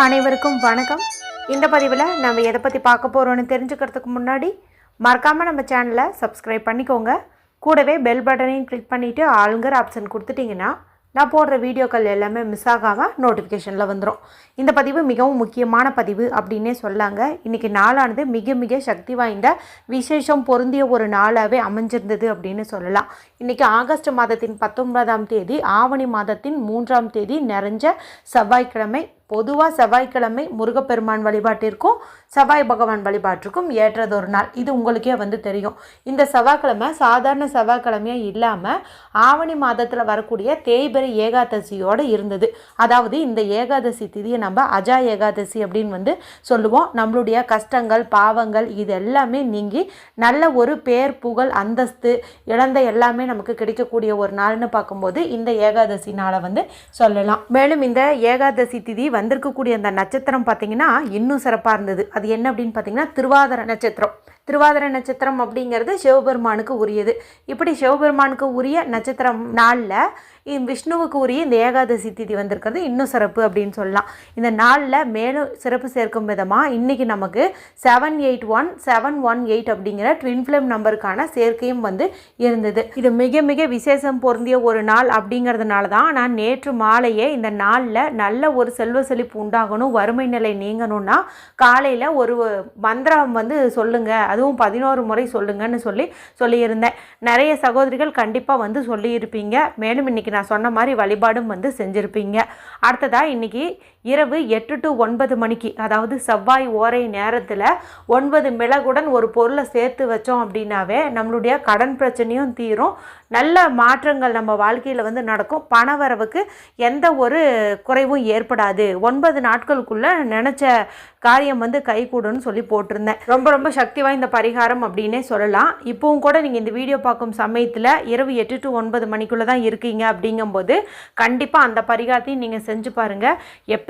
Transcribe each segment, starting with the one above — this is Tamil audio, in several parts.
அனைவருக்கும் வணக்கம். இந்த பதிவில் நம்ம எதை பற்றி பார்க்க போகிறோன்னு தெரிஞ்சுக்கிறதுக்கு முன்னாடி மறக்காமல் நம்ம சேனலை சப்ஸ்கிரைப் பண்ணிக்கோங்க. கூடவே பெல் பட்டனையும் கிளிக் பண்ணிவிட்டு ஆளுங்கிற ஆப்ஷன் கொடுத்துட்டிங்கன்னா நான் போடுற வீடியோக்கள் எல்லாமே மிஸ் ஆகாமல் நோட்டிஃபிகேஷனில் வந்துடும் இந்த பதிவு மிகவும் முக்கியமான பதிவு அப்படின்னே சொல்லாங்க. இன்றைக்கி நாளானது மிக மிக சக்தி வாய்ந்த விசேஷம் பொருந்திய ஒரு நாளாகவே அமைஞ்சிருந்தது அப்படின்னு சொல்லலாம். இன்றைக்கி ஆகஸ்ட் மாதத்தின் பத்தொன்பதாம் தேதி ஆவணி மாதத்தின் மூன்றாம் தேதி நிறைஞ்ச செவ்வாய்க்கிழமை பொதுவாக செவ்வாய்க்கிழமை முருகப்பெருமான் வழிபாட்டிற்கும் செவ்வாய் பகவான் வழிபாட்டிற்கும் ஏற்றதொரு நாள். இது உங்களுக்கே வந்து தெரியும். இந்த செவ்வாய்க்கிழமை சாதாரண செவ்வாய்க்கிழமையாக இல்லாமல் ஆவணி மாதத்தில் வரக்கூடிய தேய்பெரி ஏகாதசியோடு இருந்தது. அதாவது இந்த ஏகாதசி திதியை நம்ம அஜா ஏகாதசி அப்படின்னு வந்து சொல்லுவோம். நம்மளுடைய கஷ்டங்கள் பாவங்கள் இது எல்லாமே நீங்கி நல்ல ஒரு பேர் புகழ் அந்தஸ்து இழந்த எல்லாமே நமக்கு கிடைக்கக்கூடிய ஒரு நாள்னு பார்க்கும்போது இந்த ஏகாதசி நாளை வந்து சொல்லலாம். மேலும் இந்த ஏகாதசி திதி வந்திருக்கக்கூடிய அந்த நட்சத்திரம் பார்த்தீங்கன்னா இன்னும் சிறப்பாக இருந்தது. அது என்ன அப்படின்னு பார்த்தீங்கன்னா திருவாதிர நட்சத்திரம். திருவாதிர நட்சத்திரம் அப்படிங்கிறது சிவபெருமானுக்கு உரியது. இப்படி சிவபெருமானுக்கு உரிய நட்சத்திரம் நாளில் விஷ்ணுவுக்கு உரிய இந்த ஏகாதசி திதி வந்திருக்கிறது. இன்னும் சிறப்பு அப்படின்னு சொல்லலாம். இந்த நாளில் மேலும் சிறப்பு சேர்க்கும் விதமாக இன்றைக்கி நமக்கு seven eight one seven one eight அப்படிங்கிற ட்வின் ஃபிலிம் நம்பருக்கான சேர்க்கையும் வந்து இருந்தது. இது மிக மிக விசேஷம் பொருந்திய ஒரு நாள் அப்படிங்கிறதுனால தான் நான் நேற்று மாலையே இந்த நாளில் நல்ல ஒரு செல்வ செழிப்பு உண்டாகணும் வறுமை நிலை நீங்கணும்னா காலையில் ஒரு மந்திரம் வந்து சொல்லுங்கள் அதுவும் பதினோரு முறை சொல்லுங்கன்னு சொல்லி சொல்லியிருந்தேன். நிறைய சகோதரிகள் கண்டிப்பாக வந்து சொல்லியிருப்பீங்க. மேலும் இன்றைக்கி நான் சொன்ன மாதிரி வழிபாடும் வந்து செஞ்சுருப்பீங்க. அடுத்ததாக இன்றைக்கி இரவு எட்டு டு ஒன்பது மணிக்கு அதாவது செவ்வாய் ஓரை நேரத்தில் ஒன்பது மிளகுடன் ஒரு பொருளை சேர்த்து வச்சோம் அப்படின்னாவே நம்மளுடைய கடன் பிரச்சனையும் தீரும். நல்ல மாற்றங்கள் நம்ம வாழ்க்கையில் வந்து நடக்கும். பணவரவுக்கு எந்த ஒரு குறைவும் ஏற்படாது. ஒன்பது நாட்களுக்குள்ளே நினச்ச காரியம் வந்து கைகூடுன்னு சொல்லி போட்டிருந்தேன். ரொம்ப ரொம்ப சக்தி வாய்ந்த பரிகாரம் அப்படின்னே சொல்லலாம். இப்போவும் கூட நீங்கள் இந்த வீடியோ பார்க்கும் சமயத்தில் இரவு எட்டு டு ஒன்பது மணிக்குள்ளே தான் இருக்கீங்க அப்படிங்கும்போது கண்டிப்பாக அந்த பரிகாரத்தையும் நீங்கள் செஞ்சு பாருங்கள்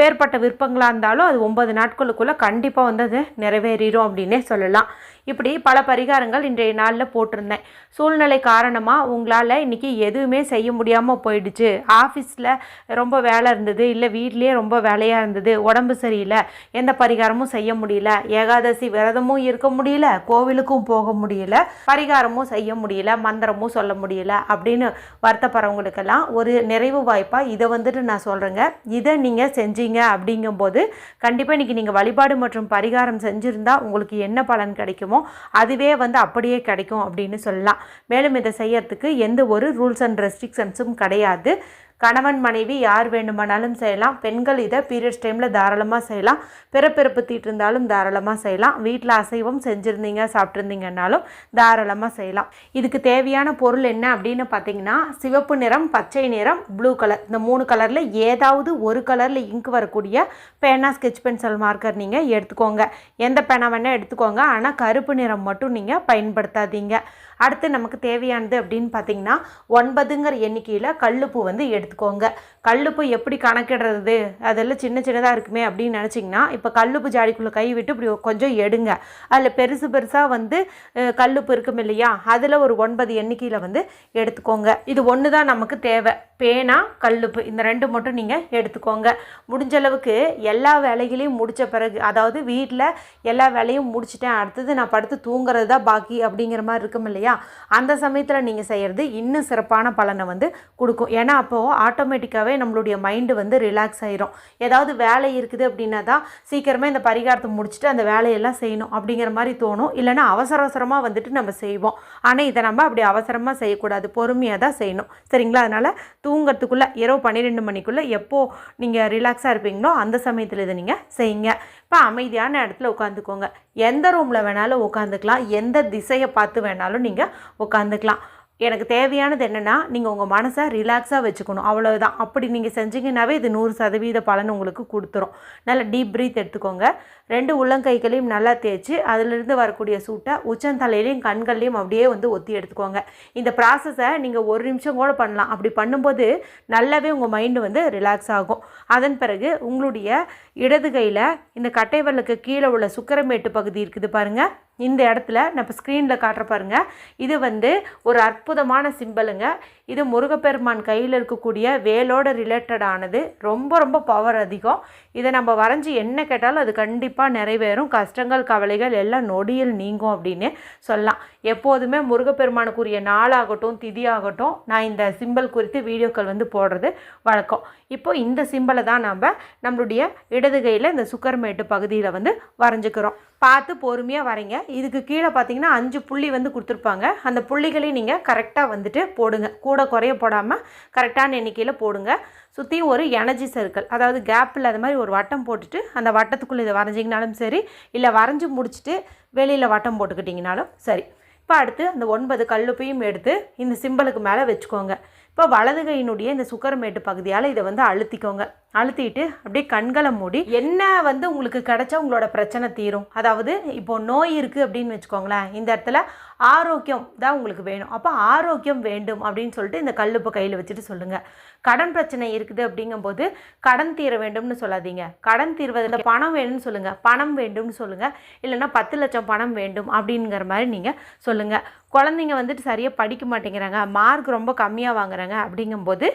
எப்பேற்பட்ட விருப்பங்களாக இருந்தாலும் அது ஒன்பது நாட்களுக்குள்ளே கண்டிப்பாக வந்து அது நிறைவேறிடும் அப்படின்னே சொல்லலாம். இப்படி பல பரிகாரங்கள் இன்றைய நாளில் போட்டிருந்தேன். சூழ்நிலை காரணமாக உங்களால் இன்றைக்கி எதுவுமே செய்ய முடியாமல் போயிடுச்சு. ஆஃபீஸில் ரொம்ப வேலை இருந்தது இல்லை வீட்லேயே ரொம்ப வேலையாக இருந்தது உடம்பு சரியில்லை எந்த பரிகாரமும் செய்ய முடியல ஏகாதசி விரதமும் இருக்க முடியல கோவிலுக்கும் போக முடியல பரிகாரமும் செய்ய முடியல மந்திரமும் சொல்ல முடியல அப்படின்னு வருத்தப்படுறவங்களுக்கெல்லாம் ஒரு நிறைவு வாய்ப்பாக இதை வந்துட்டு நான் சொல்கிறேங்க இதை நீங்கள் செஞ்சீங்க அப்படிங்கும்போது கண்டிப்பாக இன்றைக்கி நீங்கள் வழிபாடு மற்றும் பரிகாரம் செஞ்சுருந்தா உங்களுக்கு என்ன பலன் கிடைக்குமோ அதுவே வந்து அப்படியே கிடைக்கும் அப்படின்னு சொல்லலாம். மேலும் இதை செய்யறதுக்கு எந்த ஒரு ரூல்ஸ் அண்ட் ரெஸ்ட்ரிக்ஷன்ஸும் கிடையாது. கணவன் மனைவி யார் வேண்டுமானாலும் செய்யலாம். பெண்கள் இதை பீரியட்ஸ் டைமில் தாராளமாக செய்யலாம். பிறப்பிறப்பு தீட்டிருந்தாலும் தாராளமாக செய்யலாம். வீட்டில் அசைவம் செஞ்சுருந்தீங்க சாப்பிட்ருந்தீங்கன்னாலும் தாராளமாக செய்யலாம். இதுக்கு தேவையான பொருள் என்ன அப்படின்னு பார்த்தீங்கன்னா சிவப்பு நிறம் பச்சை நிறம் ப்ளூ கலர் இந்த மூணு கலரில் ஏதாவது ஒரு கலரில் இங்க் வரக்கூடிய பேனா ஸ்கெச் பென்சில் மார்க்கர் நீங்கள் எடுத்துக்கோங்க. எந்த பேனா வேணால் எடுத்துக்கோங்க. ஆனால் கருப்பு நிறம் மட்டும் நீங்கள் பயன்படுத்தாதீங்க. அடுத்து நமக்கு தேவையானது அப்படின்னு பார்த்தீங்கன்னா ஒன்பதுங்கிற எண்ணிக்கையில் கல்லுப்பு வந்து எடுத்துக்கோங்க. கல்லுப்பு எப்படி கணக்கிடுறது? அதெல்லாம் சின்ன சின்னதாக இருக்குமே அப்படின்னு நினச்சிங்கன்னா இப்போ கல்லுப்பு ஜாடிக்குள்ளே கை விட்டு இப்படி கொஞ்சம் எடுங்க. அதில் பெருசு பெருசாக வந்து கல்லுப்பு இருக்கும் இல்லையா? அதில் ஒரு ஒன்பது எண்ணிக்கையில் வந்து எடுத்துக்கோங்க. இது ஒன்று தான் நமக்கு தேவை. பேனா கல்லுப்பு இந்த ரெண்டு மட்டும் நீங்கள் எடுத்துக்கோங்க. முடிஞ்ச அளவுக்கு எல்லா வேலைகளையும் முடித்த பிறகு அதாவது வீட்டில் எல்லா வேலையும் முடிச்சிட்டேன் அடுத்தது நான் படுத்து தூங்குறது தான் பாக்கி அப்படிங்கிற மாதிரி இருக்கும் இல்லையா? அந்த சமயத்தில் நீங்கள் செய்கிறது இன்னும் சிறப்பான பலனை வந்து கொடுக்கும். ஏன்னா அப்போது ஆட்டோமேட்டிக்காகவே நம்மளுடைய மைண்டு வந்து ரிலாக்ஸ் ஆகிரும் ஏதாவது வேலை இருக்குது அப்படின்னா தான் சீக்கிரமே இந்த பரிகாரத்தை முடிச்சுட்டு அந்த வேலையெல்லாம் செய்யணும் அப்படிங்கிற மாதிரி தோணும். இல்லைன்னா அவசர அவசரமாக வந்துட்டு நம்ம செய்வோம். ஆனால் இதை நம்ம அப்படி அவசரமாக செய்யக்கூடாது. பொறுமையாக தான் செய்யணும். சரிங்களா? அதனால் தூங்கிறதுக்குள்ளே இரவு பன்னிரெண்டு மணிக்குள்ளே எப்போது நீங்கள் ரிலாக்ஸாக இருப்பீங்களோ அந்த சமயத்தில் இதை நீங்கள் செய்யுங்க. இப்போ அமைதியான இடத்துல உட்காந்துக்கோங்க. எந்த ரூமில் வேணாலும் உட்காந்துக்கலாம். எந்த திசையை பார்த்து வேணாலும் நீங்கள் உட்காந்துக்கலாம். எனக்கு தேவையானது என்னென்னா நீங்கள் உங்கள் மனசை ரிலாக்ஸாக வச்சுக்கணும். அவ்வளோதான் அப்படி நீங்கள் செஞ்சீங்கன்னாவே இது நூறு சதவீத பலன் உங்களுக்கு கொடுத்துரும். நல்லா டீப் ப்ரீத் எடுத்துக்கோங்க. ரெண்டு உள்ளங்கைகளையும் நல்லா தேய்ச்சி அதிலிருந்து வரக்கூடிய சூட்டை உச்சந்தலையிலையும் கண்கள்லையும் அப்படியே வந்து ஒத்தி எடுத்துக்கோங்க. இந்த ப்ராசஸை நீங்கள் ஒரு நிமிஷம் கூட பண்ணலாம். அப்படி பண்ணும்போது நல்லாவே உங்கள் மைண்டு வந்து ரிலாக்ஸ் ஆகும். அதன் பிறகு உங்களுடைய இடது கையில் இந்த கட்டை விரலுக்கு கீழே உள்ள சுக்கரமேட்டு பகுதி இருக்குது பாருங்கள் இந்த இடத்துல நான் இப்போ ஸ்க்ரீனில் காட்டுற பாருங்க. இது வந்து ஒரு அற்புதமான சிம்பலுங்க இது முருகப்பெருமான் கையில் இருக்கக்கூடிய வேலோட ரிலேட்டடானது ரொம்ப ரொம்ப பவர் அதிகம். இதை நம்ம வரைஞ்சி என்ன கேட்டாலும் அது கண்டிப்பாக நிறைவேறும். கஷ்டங்கள் கவலைகள் எல்லாம் நொடியில் நீங்கும் அப்படின்னு சொல்லலாம். எப்போதுமே முருகப்பெருமானுக்குரிய நாளாகட்டும் திதியாகட்டும் நான் இந்த சிம்பல் குறித்து வீடியோக்கள் வந்து போடுறது வழக்கம். இப்போ இந்த சிம்பலை தான் நம்ம நம்மளுடைய இடது கையில் இந்த சுக்கர்மேட்டு பகுதியில் வந்து வரைஞ்சிக்கிறோம். பார்த்து பொறுமையாக வரைங்க இதுக்கு கீழே பார்த்தீங்கன்னா அஞ்சு புள்ளி வந்து கொடுத்துருப்பாங்க. அந்த புள்ளிகளையும் நீங்கள் கரெக்டாக வந்துட்டு போடுங்க. கூட குறைய போடாமல் கரெக்டான எண்ணிக்கையில் போடுங்க. சுற்றியும் ஒரு எனர்ஜி சர்க்கிள் அதாவது கேப்பில் அது மாதிரி ஒரு வட்டம் போட்டுட்டு அந்த வட்டத்துக்குள்ளே இதை வரைஞ்சிங்கனாலும் சரி இல்லை வரைஞ்சி முடிச்சுட்டு வெளியில் வட்டம் போட்டுக்கிட்டிங்கனாலும் சரி. இப்போ அடுத்து அந்த ஒன்பது கல்லுப்பையும் எடுத்து இந்த சிம்பலுக்கு மேலே வச்சுக்கோங்க. இப்போ வலது கையினுடைய இந்த சுக்கரமேட்டு பகுதியால் இதை வந்து அழுத்திக்கோங்க. அழுத்திட்டு அப்படியே கண்களை மூடி என்ன வந்து உங்களுக்கு கிடைச்சா உங்களோட பிரச்சனை தீரும். அதாவது இப்போ நோய் இருக்குது அப்படின்னு வச்சுக்கோங்களேன். இந்த இடத்துல ஆரோக்கியம் தான் உங்களுக்கு வேணும். அப்போ ஆரோக்கியம் வேண்டும் அப்படின்னு சொல்லிட்டு இந்த கல்லுப்பை கையில் வச்சுட்டு சொல்லுங்கள் கடன் பிரச்சனை இருக்குது அப்படிங்கும்போது கடன் தீர வேண்டும்னு சொல்லாதீங்க. கடன் தீர்வதில் பணம் வேணும்னு சொல்லுங்கள் பணம் வேண்டும்னு சொல்லுங்கள் இல்லைன்னா பத்து லட்சம் பணம் வேண்டும் அப்படிங்கிற மாதிரி நீங்கள் சொல்லுங்கள் குழந்தைங்க வந்துட்டு சரியாக படிக்க மாட்டேங்கிறாங்க. மார்க் ரொம்ப கம்மியாக வாங்குறாங்க அப்படிங்கும்போது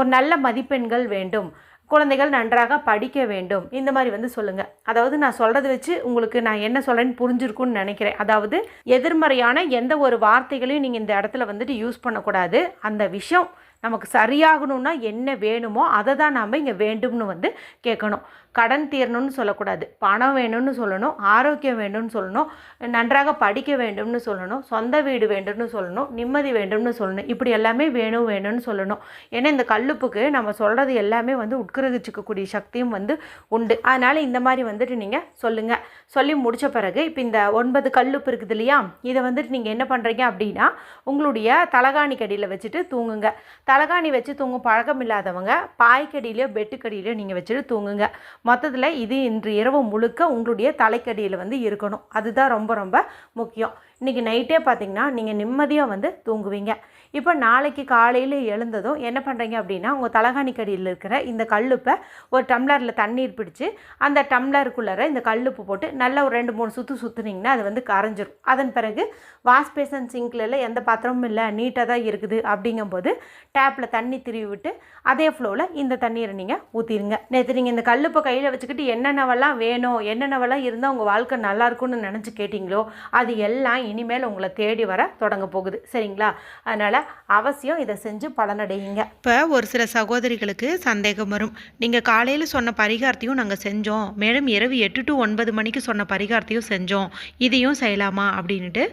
ஒரு நல்ல மதிப்பெண்கள் வேண்டும். குழந்தைகள் நன்றாக படிக்க வேண்டும். இந்த மாதிரி வந்து சொல்லுங்கள் அதாவது நான் சொல்கிறத வச்சு உங்களுக்கு நான் என்ன சொல்கிறேன்னு புரிஞ்சிருக்கும்னு நினைக்கிறேன். அதாவது எதிர்மறையான எந்த ஒரு வார்த்தைகளையும் நீங்கள் இந்த இடத்துல வந்துட்டு யூஸ் பண்ணக்கூடாது. அந்த விஷயம் நமக்கு சரியாகணும்னா என்ன வேணுமோ அதை தான் நாம் இங்கே வேண்டும்னு வந்து கேட்கணும். கடன் தீரணும்னு சொல்லக்கூடாது. பணம் வேணும்னு சொல்லணும். ஆரோக்கியம் வேண்டும்னு சொல்லணும். நன்றாக படிக்க வேண்டும்னு சொல்லணும். சொந்த வீடு வேண்டும்னு சொல்லணும். நிம்மதி வேண்டும்னு சொல்லணும். இப்படி எல்லாமே வேணும் வேணும்னு சொல்லணும். ஏன்னா இந்த கல்லுப்புக்கு நம்ம சொல்கிறது எல்லாமே வந்து உட்கிரகிச்சிக்கக்கூடிய சக்தியும் வந்து உண்டு. அதனால் இந்த மாதிரி வந்துட்டு நீங்கள் சொல்லுங்கள் சொல்லி முடித்த பிறகு இப்போ இந்த ஒன்பது கல்லுப்பு இருக்குது இல்லையா? இதை வந்துட்டு நீங்கள் என்ன பண்ணுறீங்க அப்படின்னா உங்களுடைய தலகாணி கடியில் வச்சுட்டு தூங்குங்க. தலகாணி வச்சு தூங்கும் பழக்கம் இல்லாதவங்க பாய்க்கடியிலையோ பெட்டுக்கடியிலையோ நீங்கள் வச்சுட்டு தூங்குங்க. மொத்தத்தில் இது இன்று இரவு முழுக்க உங்களுடைய தலைக்கடியில் வந்து இருக்கணும். அதுதான் ரொம்ப ரொம்ப முக்கியம். இன்றைக்கி நைட்டே பார்த்தீங்கன்னா நீங்கள் நிம்மதியாக வந்து தூங்குவீங்க. இப்போ நாளைக்கு காலையில் எழுந்ததும் என்ன பண்ணுறீங்க அப்படின்னா உங்கள் தலகாணிக்கடியில் இருக்கிற இந்த கல்லுப்பை ஒரு டம்ளரில் தண்ணீர் பிடிச்சி அந்த டம்ளருக்குள்ளார இந்த கல்லுப்பு போட்டு நல்லா ஒரு ரெண்டு மூணு சுற்று சுற்றுனீங்கன்னா அது வந்து கரைஞ்சிரும். அதன் பிறகு வாஷ் பேசன் சிங்க்ல எந்த பாத்திரமும் இல்லை நீட்டாக தான் இருக்குது அப்படிங்கும்போது டேப்பில் தண்ணி திருவி விட்டு அதே ஃப்ளோவில் இந்த தண்ணீரை நீங்கள் ஊற்றிடுங்க நேற்று நீங்கள் இந்த கல்லுப்பை கையில் வச்சுக்கிட்டு என்னென்னவெல்லாம் வேணும் என்னென்னவெல்லாம் இருந்தால் உங்கள் வாழ்க்கை நல்லாயிருக்கும்னு நினச்சி கேட்டிங்களோ அது எல்லாம் இனிமேல் உங்களை தேடி வர தொடங்க போகுது. சரிங்களா? அதனால் அவசியம் இதை செஞ்சு பலனடையுங்க. இப்போ ஒரு சில சகோதரிகளுக்கு சந்தேகம் வரும். நீங்கள் காலையில் சொன்ன பரிகாரத்தையும் நாங்கள் செஞ்சோம். மேலும் இரவு எட்டு டு ஒன்பது மணிக்கு சொன்ன பரிகாரத்தையும் செஞ்சோம். இதையும் செய்யலாமா? அப்படின்ட்டு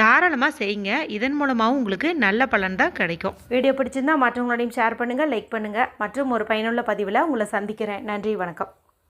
தாராளமாக செய்யுங்க. இதன் மூலமாகவும் உங்களுக்கு நல்ல பலன் தான் கிடைக்கும். வீடியோ பிடிச்சிருந்தா மற்றவங்களோடையும் ஷேர் பண்ணுங்கள் லைக் பண்ணுங்கள் மற்றும் ஒரு பயனுள்ள பதிவில் உங்களை சந்திக்கிறேன். நன்றி வணக்கம்.